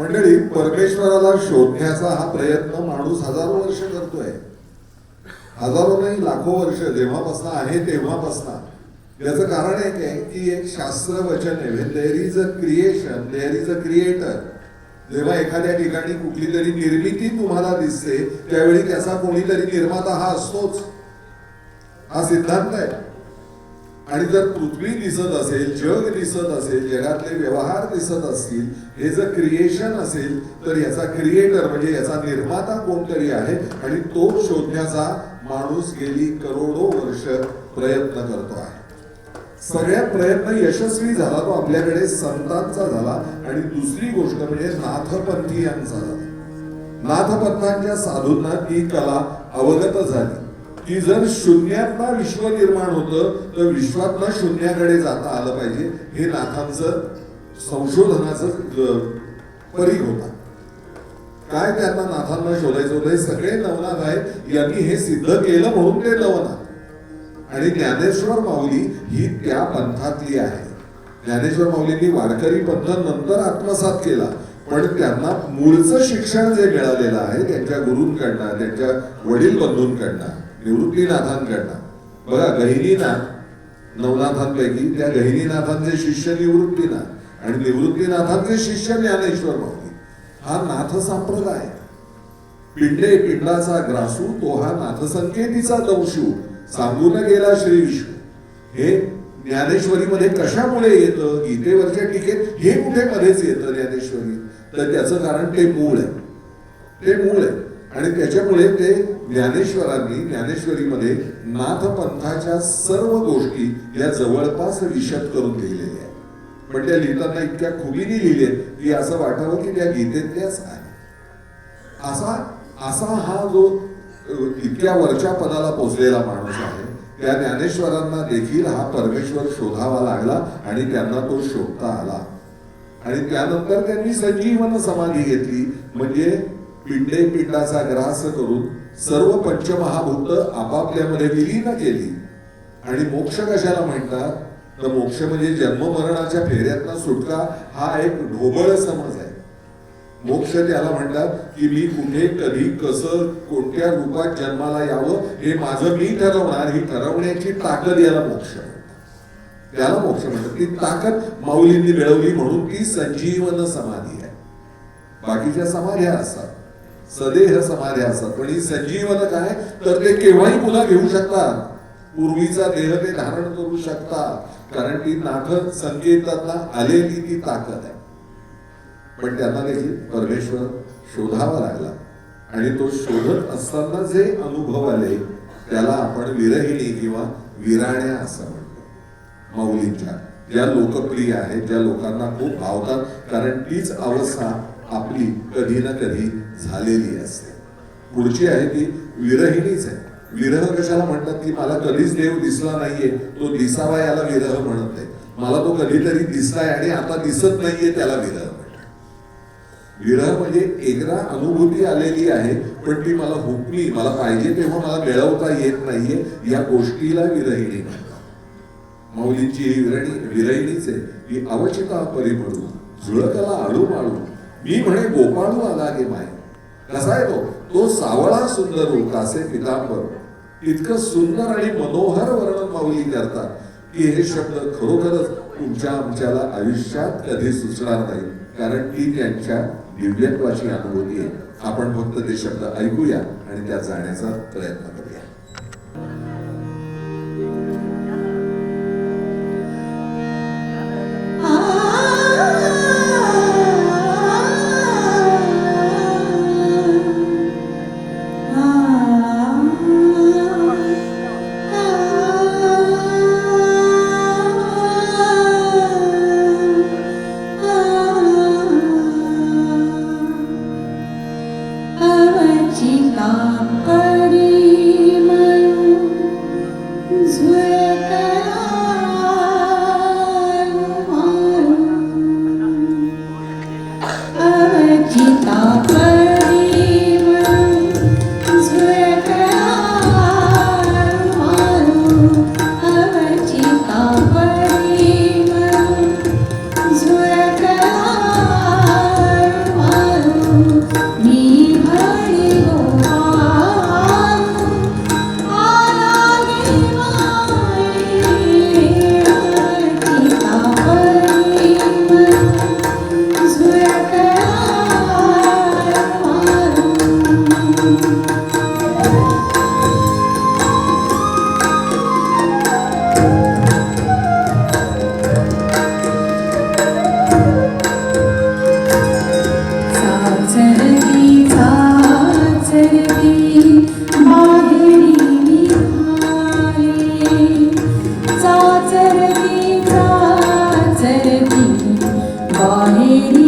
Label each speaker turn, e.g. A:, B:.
A: मंडळी परमेश्वराला शोधण्याचा हा प्रयत्न माणूस हजारो वर्ष करतोय. हजारो नाही लाखो वर्ष जेव्हापासून आहे तेव्हापासून. याचं कारण एक आहे की एक शास्त्र वचन आहे there is a creation there is a creator जेव्हा एखाद्या ठिकाणी कुठली तरी निर्मिती तुम्हाला दिसते त्यावेळी त्याचा कोणीतरी निर्माता हा असतोच. हा सिद्धांत आहे. आणि जर पृथ्वी दिसत असेल जग दिसत असेल जगातले व्यवहार दिसत असतील हे जर क्रिएशन असेल तर याचा क्रिएटर म्हणजे याचा निर्माता कोणतरी आहे आणि तो शोधण्याचा माणूस गेली करोडो वर्ष प्रयत्न करतो आहे. सगळ्या प्रयत्न यशस्वी झाला तो आपल्याकडे संतांचा झाला आणि दुसरी गोष्ट म्हणजे नाथपंथीयांचा झाला. नाथपंथांच्या साधूंना ती कला अवगत झाली. की जर शून्यातनं विश्व निर्माण होतं तर विश्वातनं शून्याकडे जाता आलं पाहिजे. हे नाथांचं संशोधनाचं परीघ होता. काय त्यांना नाथांना शोधायचं होतं? हे सगळे नवनाथ आहेत. यांनी हे सिद्ध केलं म्हणून ते नवनाथ आणि ज्ञानेश्वर माऊली ही त्या पंथातली आहे. ज्ञानेश्वर माऊलींनी वारकरी पंथ नंतर आत्मसात केला. पण त्यांना मूळचं शिक्षण जे मिळालेलं आहे त्यांच्या गुरूंकडनं त्यांच्या वडील बंधूंकडनं निवृत्तीनाथांकडनं. बघा गहिनीनाथ नवनाथांपैकी त्या गहिनीनाथांचे शिष्य निवृत्तीनाथ आणि निवृत्तीनाथांचे शिष्य ज्ञानेश्वर माऊली. हा नाथ संप्रदाय पिंडे पिंडाचा ग्रासू तो हा नाथसंकेतीचा दंशू. सांगून गेला श्री विष्णू. हे ज्ञानेश्वरीमध्ये कशामुळे येतं? गीतेवरच्या टीकेत हे कुठे मध्येच येतं ज्ञानेश्वरी? तर त्याचं कारण ते मूळ आहे. ते मूळ आहे. आणि त्याच्यामुळे ते ज्ञानेश्वरांनी ज्ञानेश्वरीमध्ये नाथपंथाच्या सर्व गोष्टी या जवळपास विशद करून लिहिलेल्या आहेत. पण त्या लिहिताना इतक्या खुबीने लिहिले की असं वाटावं की त्या गीतेतल्याच आहे असा असा हा जो इतक्या वरच्या पदाला पोचलेला माणूस आहे त्या ज्ञानेश्वरांना देखील हा परमेश्वर शोधावा लागला आणि त्यांना तो शोधता आला. आणि त्यानंतर त्यांनी संजीवन समाधी घेतली. म्हणजे पिंडे पिंडाचा ग्रास करून सर्व पंचमहाभूत आपापल्यामध्ये विलीन केली. आणि मोक्ष कशाला म्हणतात? तर मोक्ष म्हणजे जन्ममरणाच्या फेऱ्यातला सुटका हा एक ढोबळ समज आहे. मोक्ष त्याला म्हणतात की मी कुठे कधी कसं कोणत्या रूपात जन्माला यावं हे माझं मी ठरवणार ही ठरवण्याची ताकद याला मोक्ष त्याला मोक्ष म्हणतात. ती ताकद माऊलींनी मिळवली म्हणून ती संजीवन समाधी आहे. बाकीच्या समाध्या असतात. सदेह समाध्या असतात पण ही संजीवन काय? तर ते केव्हाही पुन्हा घेऊ शकतात. पूर्वीचा देह ते धारण करू शकतात. कारण ती नाटक संकेतातना आलेली ती ताकद आहे. पण त्यांना देखील परमेश्वर शोधावा लागला. आणि तो शोधत असताना जे अनुभव आले त्याला आपण विरहिणी किंवा विराण्या असं म्हणतो. माऊलींच्या ज्या लोकप्रिय आहेत ज्या लोकांना खूप भावतात कारण तीच अवस्था आपली कधी ना कधी झालेली असते. पुढची आहे ती विरहिणीच आहे. विरह कशाला म्हणतात? की मला कधीच देव दिसला नाहीये. तो दिसावा याला विरह म्हणत नाही मला तो कधीतरी दिसलाय आणि आता दिसत नाहीये त्याला विरह म्हणतात. विरह म्हणजे एकदा अनुभूती आलेली आहे पण ती मला हुकली. मला पाहिजे तेव्हा मला मिळवता येत नाहीये. या गोष्टीला विरहिणी म्हणतात. माऊलींची ही विरणी विरहिणीच आहे. ही अवचिता परिमळू झुळकला आळू माळू मी म्हणे गोपाळू आला गे माय. कसा आहे तो? तो सावळा सुंदर कासे पितांबर. इतकं सुंदर आणि मनोहर वर्णन माऊली करतात की हे शब्द खरोखरच तुमच्या आमच्याला आयुष्यात कधी सुचणार नाही. कारण ती त्यांच्या दिव्यत्वाची अनुभूती आहे. आपण फक्त ते शब्द ऐकूया आणि त्या जाण्याचा प्रयत्न करूया
B: अवचिता Johnny.